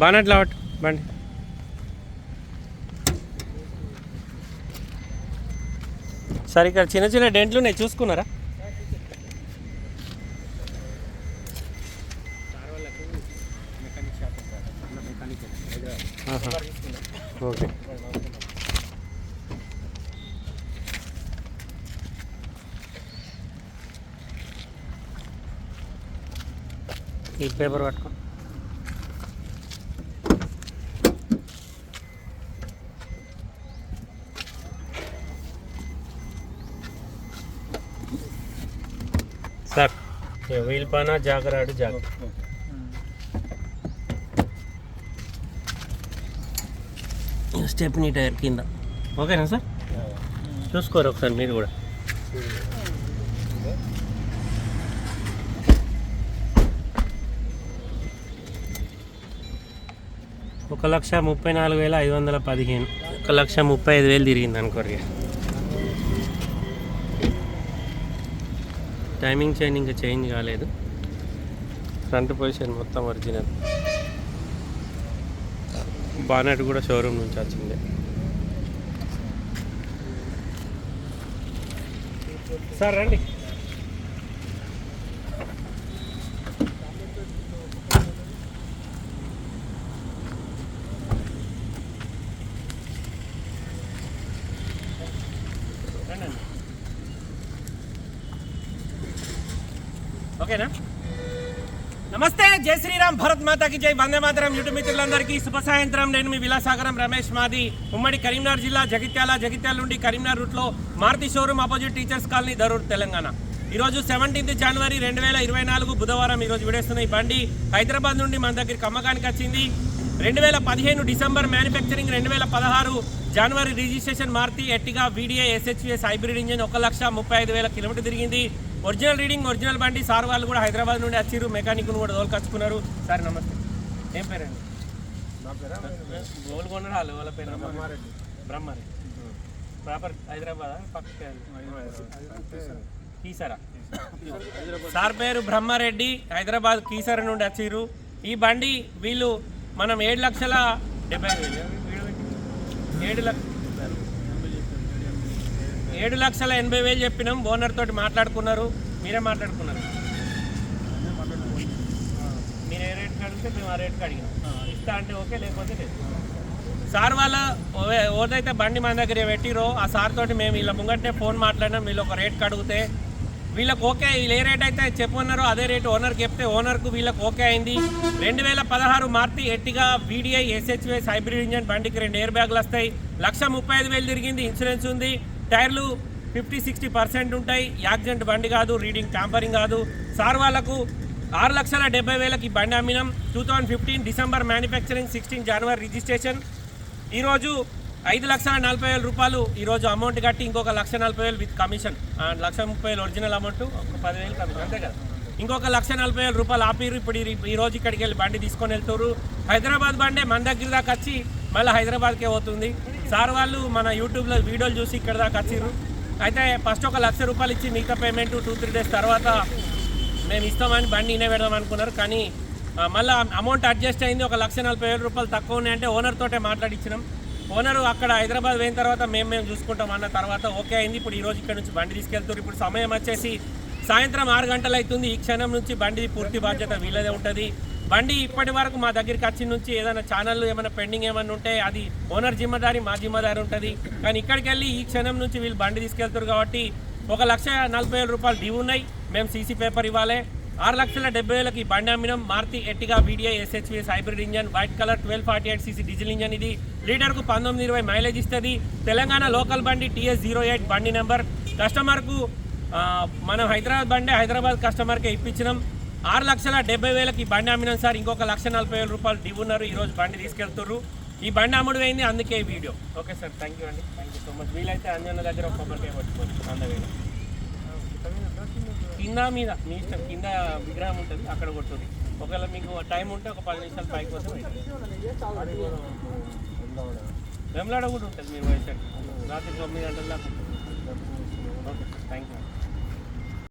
బానట్లో బండి. సరే ఇక్కడ చిన్న చిన్న డెంట్లు ఉన్నాయి చూసుకున్నారా? ఓకే. ఈ పేపర్ పట్టుకో. సార్ వీల్ పానా జాగరాడు జాగ స్టెప్నీ టైర్ కింద. ఓకేనా సార్? చూసుకోరు ఒకసారి మీరు కూడా. ఒక లక్ష ముప్పై నాలుగు వేల ఐదు వందల పదిహేను. ఒక లక్ష ముప్పై ఐదు వేలు తిరిగింది అనుకోరు టైమింగ్ చైన్ ఇంకా చేంజ్ కాలేదు. ఫ్రంట్ పొజిషన్ మొత్తం ఒరిజినల్ బానెట్ కూడా షోరూమ్ నుంచి వచ్చింది. సార్ రండి రండి అన్న. ఓకేనా? నమస్తే జై శ్రీరామ్ భరత్ మాతాకి జై. వందే మాతరం యూట్యూబ్ మిత్రులందరికీ శుభ సాయంత్రం. నేను మీ విలాసాగరం రమేష్ మాది. ఉమ్మడి కరీంనగర్ జిల్లా జగిత్యాల జగిత్యాల నుండి కరీంనగర్ రూట్లో Maruti showroom opposite teachers colony Darur Telangana. ఈరోజు సెవెంటీన్త్ జనవరి రెండు వేల ఇరవై నాలుగు బుధవారం ఈరోజు విడేస్తున్న ఈ బండి హైదరాబాద్ నుండి మన దగ్గరికి అమ్మకానికి వచ్చింది. రెండు వేల పదిహేను డిసెంబర్ మ్యానుఫ్యాక్చరింగ్ రెండు వేల పదహారు జనవరి registration Maruti Ertiga VDI SHVS hybrid engine ఒక లక్ష ముప్పై ఐదు వేల కిలోమీటర్ తిరిగింది. ఒరిజినల్ రీడింగ్ ఒరిజినల్ బండి సార్ వాళ్ళు కూడా హైదరాబాద్ నుండి వచ్చిర్రు మెకానిక్ను కూడా తోలుకొచ్చుకున్నారు. సార్ నమస్తే. ఏం పేరండి? గోల్ కొన్నారు వాళ్ళు వాళ్ళ పేరు బ్రహ్మారెడ్డి. బ్రహ్మారెడ్డి. ప్రాపర్ హైదరాబాద్? పక్క కీసరా? సార్ పేరు బ్రహ్మారెడ్డి హైదరాబాద్ కీసర నుండి వచ్చిర్రు ఈ బండి వీళ్ళు మనం ఏడు లక్షల డెబ్బై వేలు. ఏడు లక్ష ఏడు లక్షల ఎనభై వేలు చెప్పినాం. ఓనర్ తోటి మాట్లాడుకున్నారు. మీరే మాట్లాడుకున్నారు. మీరు ఏ రేట్కి అడిగితే మేము ఆ రేట్కి అడిగినాం. ఇస్తా అంటే ఓకే లేకపోతే లేదు. సార్ వాళ్ళ ఓదైతే బండి మన దగ్గర పెట్టిరో ఆ సార్ తోటి మేము ఇలా ముంగట్నే ఫోన్ మాట్లాడినా. మీరు ఒక రేట్కి అడిగితే వీళ్ళకి ఓకే వీళ్ళు ఏ రేట్ అయితే చెప్పన్నారో అదే రేటు ఓనర్ చెప్తే ఓనర్కు వీళ్ళకి ఓకే అయింది. రెండు వేల పదహారు Maruti Ertiga VDI SHVS hybrid engine బండికి రెండు ఎయిర్ బ్యాగులు వస్తాయి. లక్ష ముప్పై ఐదు వేలు తిరిగింది ఇన్సూరెన్స్ ఉంది. టైర్లు ఫిఫ్టీ సిక్స్టీ పర్సెంట్ ఉంటాయి. యాక్సిడెంట్ బండి కాదు రీడింగ్ ట్యాంపరింగ్ కాదు. సార్ వాళ్ళకు ఆరు లక్షల డెబ్బై వేలకి బండి అమ్మినాం. Two thousand fifteen December manufacturing sixteen జనవరి రిజిస్ట్రేషన్. ఈరోజు ఐదు లక్షల నలభై వేల రూపాయలు ఈరోజు అమౌంట్ కట్టి ఇంకొక లక్ష నలభై వేలు విత్ కమిషన్ లక్ష ముప్పై వేలు ఒరిజినల్ అమౌంట్ ఒక పదివేలు కమిషన్ అంతే కదా? ఇంకొక లక్ష నలభై వేల రూపాయలు ఆపిరు ఇప్పుడు ఈ- రోజు ఇక్కడికి వెళ్ళి బండి తీసుకొని వెళ్తారు హైదరాబాద్ బండే మన దగ్గర దాకా వచ్చి మళ్ళీ హైదరాబాద్కే పోతుంది. సార్ వాళ్ళు మన యూట్యూబ్లో వీడియోలు చూసి ఇక్కడ దాకా వచ్చిర్రు. అయితే ఫస్ట్ ఒక లక్ష రూపాయలు ఇచ్చి మిగతా పేమెంట్ టూ త్రీ డేస్ తర్వాత మేము ఇస్తామని బండి ఇనే పెడదాం అనుకున్నారు. కానీ మళ్ళీ మళ్ళా అమౌంట్ అడ్జస్ట్ అయింది. ఒక లక్ష నలభై వేల రూపాయలు తక్కువ ఉన్నాయంటే ఓనర్ తోటే మాట్లాడిచ్చినాం. ఓనర్ అక్కడ హైదరాబాద్ పోయిన తర్వాత మేము మేము చూసుకుంటాం అన్న తర్వాత ఓకే అయింది. ఇప్పుడు ఈ రోజు ఇక్కడ నుంచి బండి తీసుకెళ్తారు. ఇప్పుడు సమయం వచ్చేసి సాయంత్రం ఆరు గంటలు అవుతుంది ఈ క్షణం నుంచి బండి పూర్తి బాధ్యత వీళ్ళదే ఉంటుంది. బండి ఇప్పటి వరకు మా దగ్గరికి వచ్చిన నుంచి ఏదైనా ఛానల్ ఏమైనా పెండింగ్ ఏమైనా ఉంటే అది ఓనర్ జిమ్మదారి మా జిమ్మదారి ఉంటుంది. కానీ ఇక్కడికి వెళ్ళి ఈ క్షణం నుంచి వీళ్ళు బండి తీసుకెళ్తారు కాబట్టి ఒక లక్ష నలభై వేల రూపాయలు డ్యూ ఉన్నాయి. మేము సీసీ పేపర్ ఇవ్వాలి. ఆరు లక్షల డెబ్బై వేలకి ఈ బండి అమ్మినాం. Maruti Ertiga video SHVS hybrid engine white colour twelve forty eight CC diesel engine ఇది. లీటర్కు పంతొమ్మిది ఇరవై మైలేజ్ ఇస్తుంది. తెలంగాణ లోకల్ బండి టీఎస్ జీరో ఎయిట్ బండి నెంబర్. కస్టమర్కు మనం హైదరాబాద్ బండి హైదరాబాద్ కస్టమర్కే ఇప్పించినాం. ఆరు లక్షల డెబ్బై వేలకి ఈ బండి అమ్మినాం సార్. ఇంకొక లక్ష నలభై వేల రూపాయలు డ్యూ ఉన్నారు. ఈరోజు బండి తీసుకెళ్తున్నారు ఈ బండి అమ్ముడు అయింది అందుకే ఈ video. Okay sir. Thank you అండి. Thank you so much. వీలైతే అంజన్న దగ్గర ఒక కొబ్బరికాయ పట్టుకోండి. అందవేళ కింద మీద మీ ఇష్టం. కింద విగ్రహం ఉంటుంది. అక్కడ కొట్టుది ఒకవేళ మీకు టైం ఉంటే ఒక పది నిమిషాలు పైకి కోసం వెమ్లాడ కూడా ఉంటుంది మీరు వయసు రాత్రి తొమ్మిది గంటల దాకా. Okay thank you